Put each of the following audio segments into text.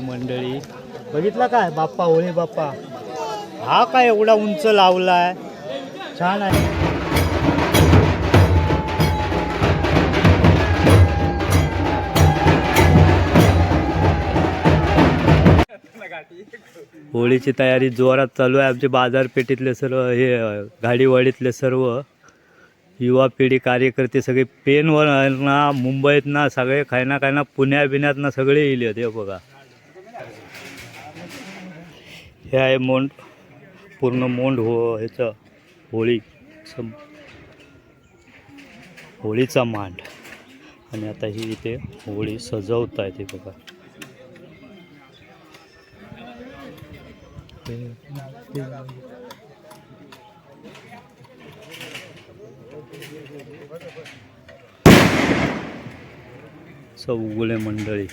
मोठी मंडळी. बघितला काय? बाप्पा होळी बाप्पा. हा काय एवढा उंच लावलाय? छान आहे. होळीची तयारी जोरात चालू आहे. आमचे बाजारपेठेतले सर्व हे गाडीवाडीतले सर्व युवा पिढी कार्यकर्ते सगळे पेनवर ना मुंबईत ना सगळे खायना खायना पुण्या बिण्यात ना सगळे येईल हे बघा. हे आहे मोंड पूर्ण मोंड हो ह्याचं होळी सम होळीचा मांड. आणि आता ही इथे होळी सजवत आहे ते बघा. चौगुले मंडळी.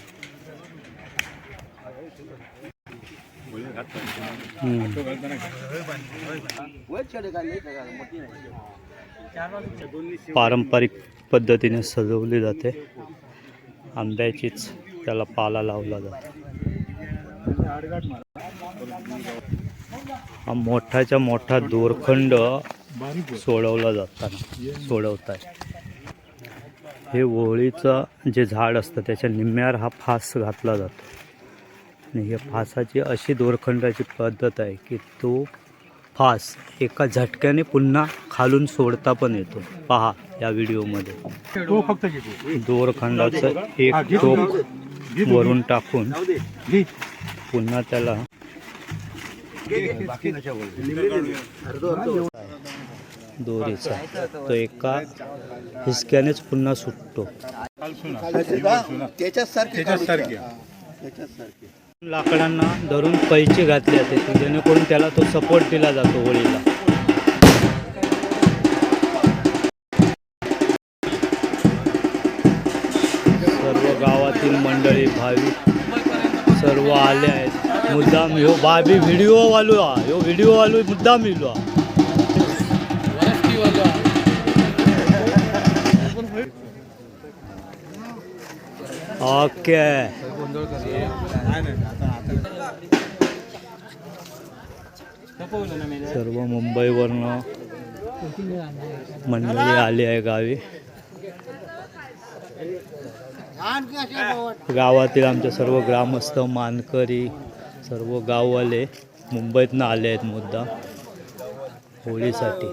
पारंपरिक पद्धतीने सजवली जाते. आंब्याचीच त्याला पाला लावला जातो. हा मोठाच्या मोठा दोरखंड सोडवला जाताना सोडवत आहे हे ओहळीचं जे झाड असतं त्याच्या निम्म्यावर हा फास घातला जातो. आणि या फासाची अशी दोरखंडाची पद्धत आहे की तो फास एका झटक्याने पुन्हा खालून सोडता पण येतो. पहा या व्हिडिओमध्ये. तो फक्त दोरखंडाचं एक टोक वरून टाकून पुन्हा त्याला दोरीचा. तो एका हिसक्यानेच पुन्हा सुटतो. त्याच्यासारखे. लाकडांना धरून कैची घातली जाते. जेणेकरून त्याला तो सपोर्ट दिला जातो होळीला. सर्व गावातील मंडळी भाविक सर्व आले आहेत. मुद्दाम ह्यो बाबी व्हिडिओ वालू हा ह्यो व्हिडिओ वालू मुद्दाम इलो हा ओके. सर्व मुंबईवरनं मंडळी आली आहे गावी. गावातील आमचे सर्व ग्रामस्थ मानकरी सर्व गाववाले मुंबईतनं आले आहेत मुद्दा होळीसाठी.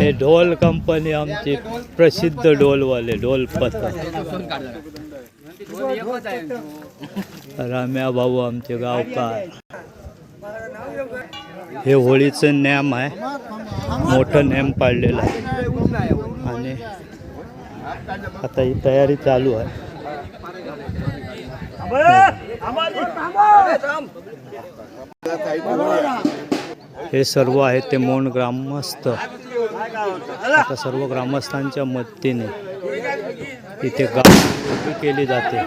हे ढोल कंपनी आमची प्रसिद्ध ढोलवाले ढोल पथक. राम्या भाऊ आमचे गावकार. हे होळीचं नॅम आहे. मोठं नॅम पाडलेलं आहे. आणि आता ही तयारी चालू आहे. हे सर्व आहे ते मोंड ग्रामस्थ. आता सर्व ग्रामस्थांच्या मदतीने इथे गाव उभी केली जाते.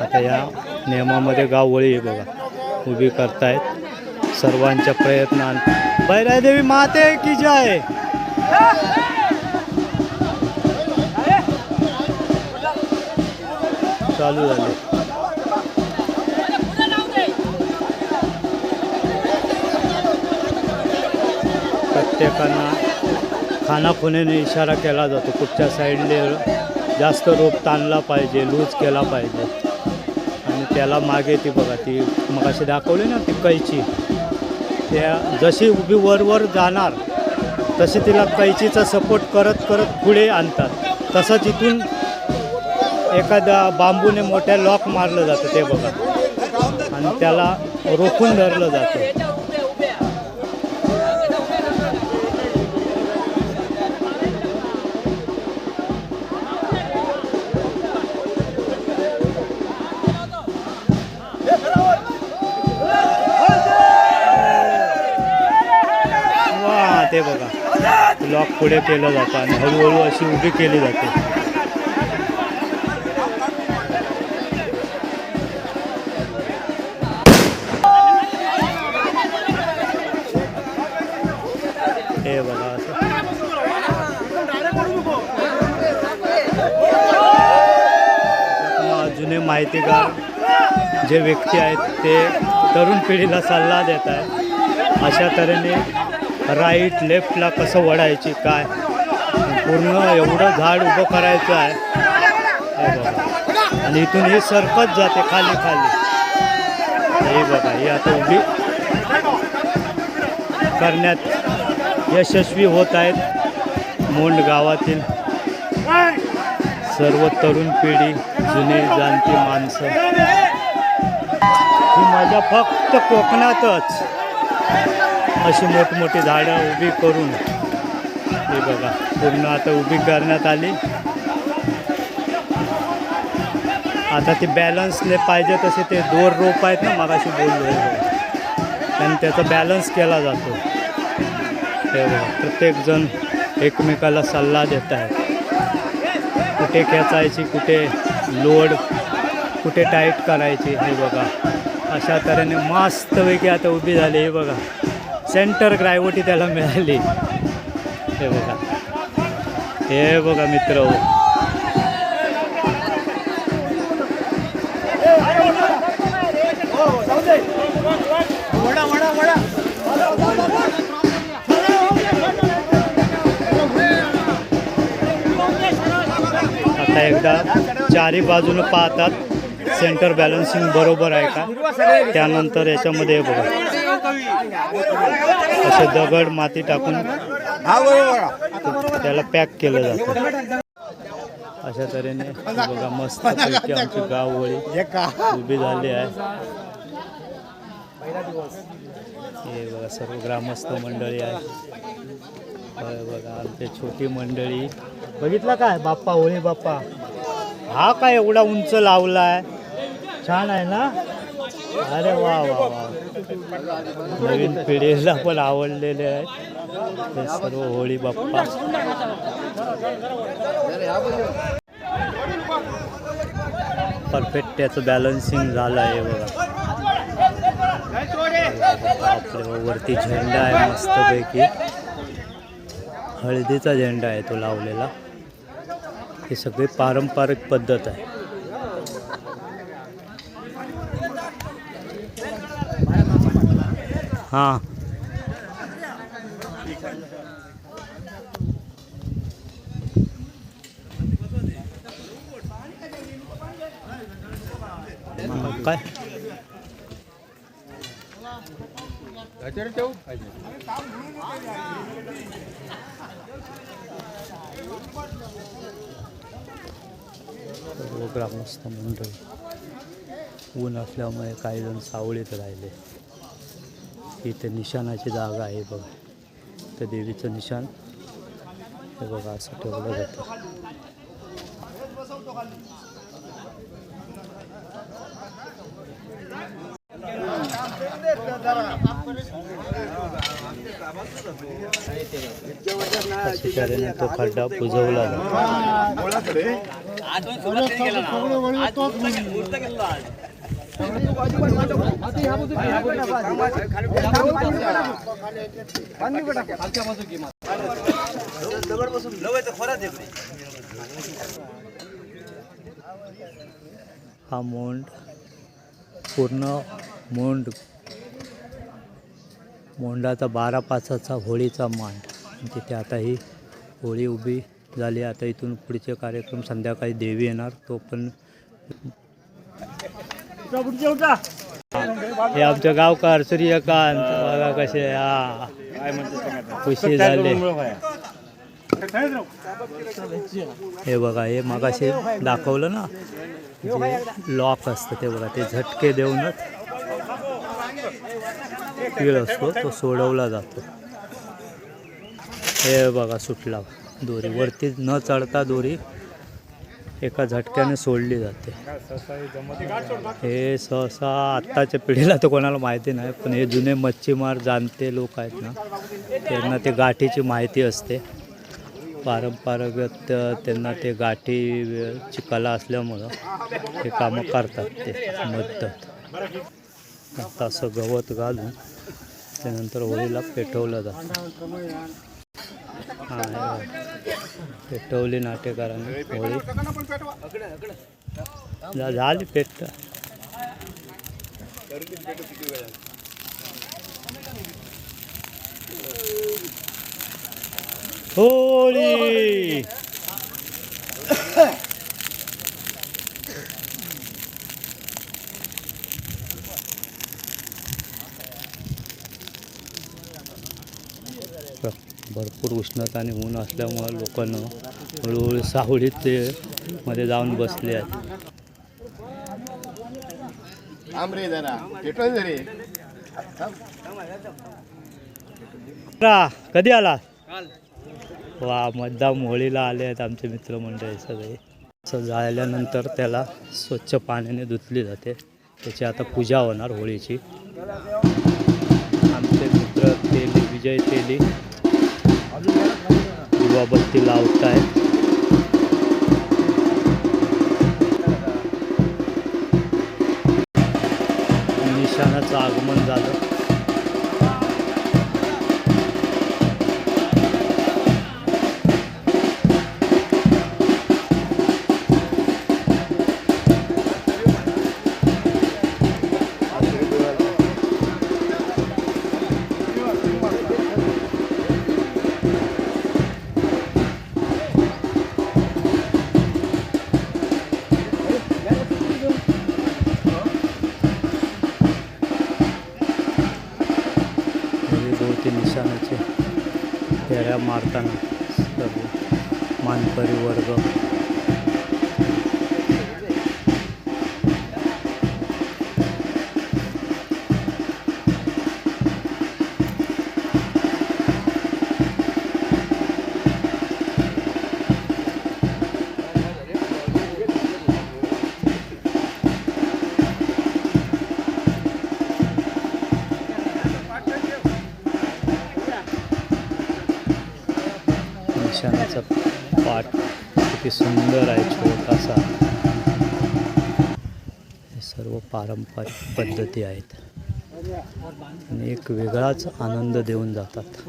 आता या नियमामध्ये गाववळी आहे बघा. उभी करतायत. सर्वांच्या प्रयत्नांत. बैरादेवी माते की जय! चालू झाले. प्रत्येकांना खानाखुनेने इशारा केला जातो. कुठच्या साईडने जास्त रोप ताणला पाहिजे लूज केला पाहिजे. आणि त्याला मागे ती बघा ती मग अशी दाखवली ना ती कैची. त्या जशी उभी वरवर जाणार तशी तिला कैचीचा सपोर्ट करत करत पुढे आणतात. तसंच इथून एखाद्या बांबूने मोठ्या लॉक मारलं जातं ते बघा. आणि त्याला रोखून धरलं जातं. वा ते बघा. लॉक पुढे केलं जातं आणि हळूहळू अशी उभी केली जाते. हे बघा. जुने माहितीगार जे व्यक्ती आहेत ते तरुण पिढीला सल्ला देत आहे अशा तऱ्हेने राईट लेफ्टला कसं वडायची काय? पूर्ण एवढं झाड उभं करायचं आहे. आणि इथून हे सरकत जाते खाली खाली. हे बघा ही आता उभी करण्यात यशस्वी होत आहेत. मोंड गावातील सर्व तरुण पिढी जुने जाणती माणसं. ही माझ्या फक्त कोकणातच अशी मोठमोठी झाडं उभी करून हे बघा पूर्ण आता उभी करण्यात आली. आता ते बॅलन्सले पाहिजे तसे ते दोर रोप आहेत ना मगाशी बोललो आणि त्याचा बॅलन्स केला जातो. हे बघा प्रत्येकजण एकमेकाला सल्ला देत आहेत. कुठे खेचायची कुठे लोड कुठे टाईट करायची हे बघा. अशा तऱ्हेने मस्तपैकी आता उभी झाली हे बघा. सेंटर ग्रायवटी त्याला मिळाली. हे बघा. हे बघा मित्र. एकदा चारी बाजूनं पाहतात. सेंटर बॅलन्सिंग बरोबर आहे का? त्यानंतर याच्यामध्ये बघा. असे दगड माती टाकून त्याला पॅक केलं जातं. अशा तऱ्हेने बघा मस्त आमची गाववळी उभी झाली आहे. हे बघा सर्व ग्रामस्थ मंडळी आहे. हे बघा आमची छोटी मंडळी. बघितलं काय? बाप्पा होळी बाप्पा. हा काय एवढा उंच लावला आहे छान आहे ना? अरे वा वा वा. नवीन पिढीला पण आवडलेले आहेत. ते सर्व होळी बाप्पा. परफेक्ट त्याचं बॅलन्सिंग झालं आहे बघा. आपल्या वरती झेंडा आहे मस्तपैकी. हळदीचा झेंडा आहे तो लावलेला. ही सगळी पारंपरिक पद्धत आहे. हां. काय? सर्व ग्रामस्थ मंडळी ऊन असल्यामुळे काही जण सावळीत राहिले. इथे निशाणाची जागा आहे बघा. तर देवीचं निशाण. हे बघा असं ठेवलं जातं. अशा तो खड्डा हा मोंड पूर्ण मोंड. मोंडाचा बारा पाचाचा होळीचा मांड. तिथे आता ही होळी उभी झाली. आता इथून पुढचे कार्यक्रम संध्याकाळी देवी येणार तो पण हे आमच्या गावकार सूर्यकांत बघा कसे हा. खुशी झाले. हे बघा हे मगाशी दाखवलं ना? जे लॉक असतं ते बघा ते झटके देऊनच असतो तो सोडवला जातो. हे बघा सुटला. दोरी. वरती न चढता दोरी एका झटक्याने सोडली जाते. हे सहसा आत्ताच्या पिढीला तर कोणाला माहिती नाही पण हे जुने मच्छीमार जाणते लोक आहेत ना त्यांना ते गाठीची माहिती असते. पारंपरागत त्यांना ते गाठीची कला असल्यामुळं हे कामं करतात ते मदत. आता असं गवत घालून त्यानंतर होळीला पेटवलं जातं. हां पेटवली नाट्यकारांनी होळी. झाली पेट. होळी. भरपूर उष्णता आणि ऊन असल्यामुळं लोकांना हळूहळू सावळीत ते मध्ये जाऊन बसले आहेत. कधी आला वा मध्यम होळीला आले आहेत आमचे मित्रमंडळी सगळे. असं जाळल्यानंतर त्याला स्वच्छ पाण्याने धुतली जाते. त्याची आता पूजा होणार होळीची. alta. कामकरी वर्ग पारंपरिक पद्धती आहेत. आणि एक वेगळाच आनंद देऊन जातात.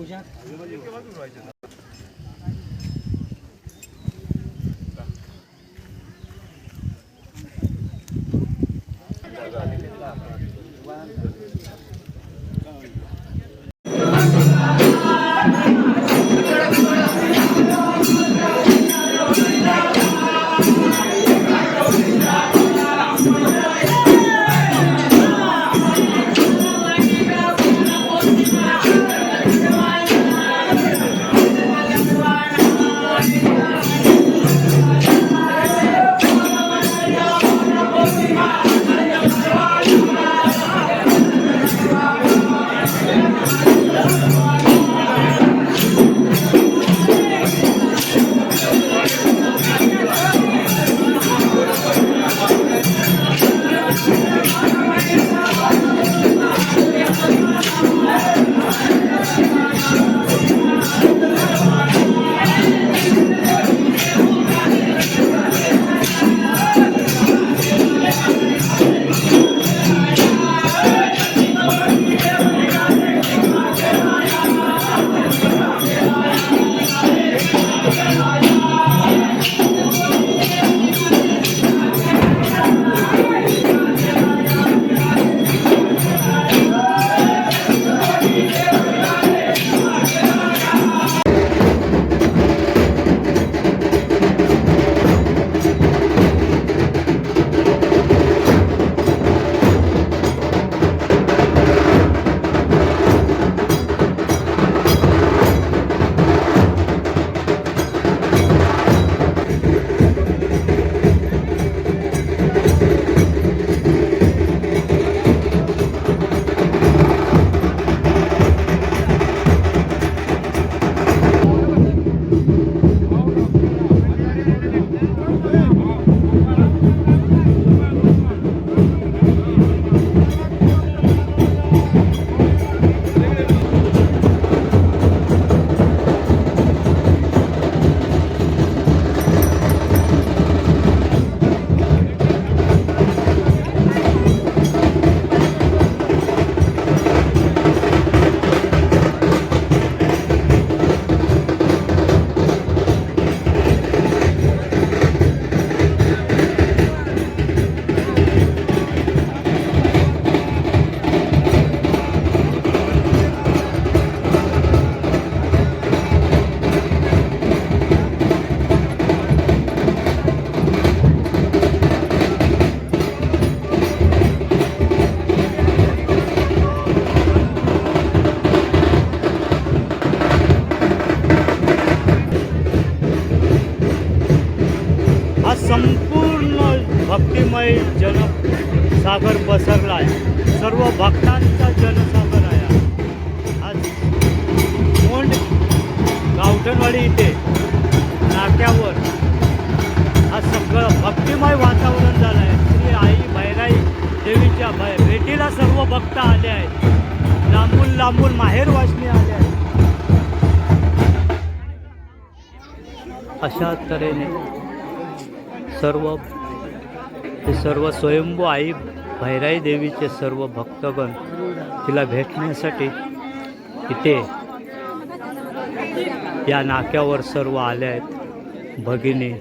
सर्व हे सर्व स्वयंभू आई भैराई देवीचे सर्व भक्तगण तिला भेटण्यासाठी इथे या नाक्यावर सर्व आले आहेत. भगिनी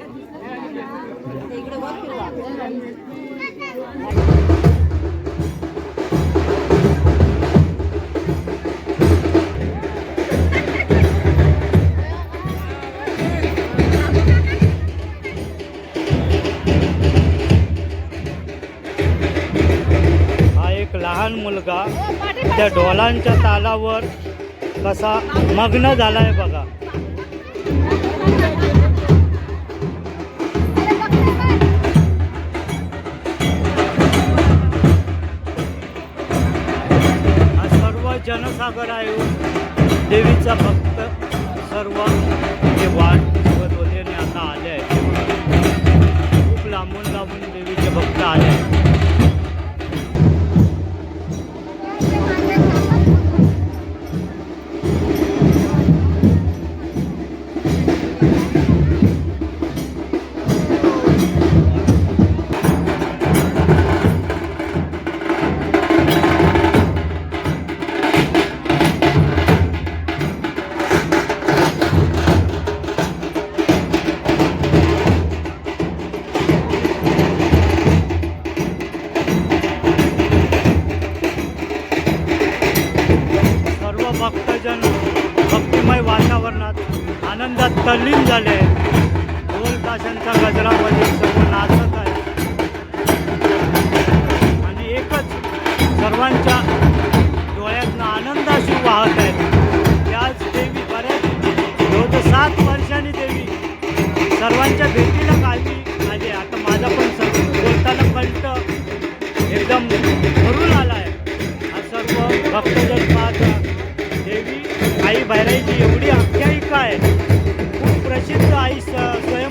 ढोलांच्या कसा मग्न झाला आहे बघा. हा सर्व जनसागर आहे हो. देवीचा भक्त सर्व हे वाट बघत होते आणि आता आले आहे खूप लांबून लांबून देवीचे भक्त आले आहेत. झाले. ढोल ताशांचा गजरामध्ये सर्व नाचत आहे. आणि एकच सर्वांच्या डोळ्यातनं आनंदाशी वाहत आहे. त्याच देवी बऱ्याच जवळ सात वर्षांनी देवी. सर्वांच्या भेटीला काळजी आली आता माझा पण सर्व बोलताना कंठ एकदम भरून आला आहे हा सर्व भक्तजन पाहता देवी आई भैरायची एवढी आख्यायिका आहे. प्रसिद्ध आई स्वयं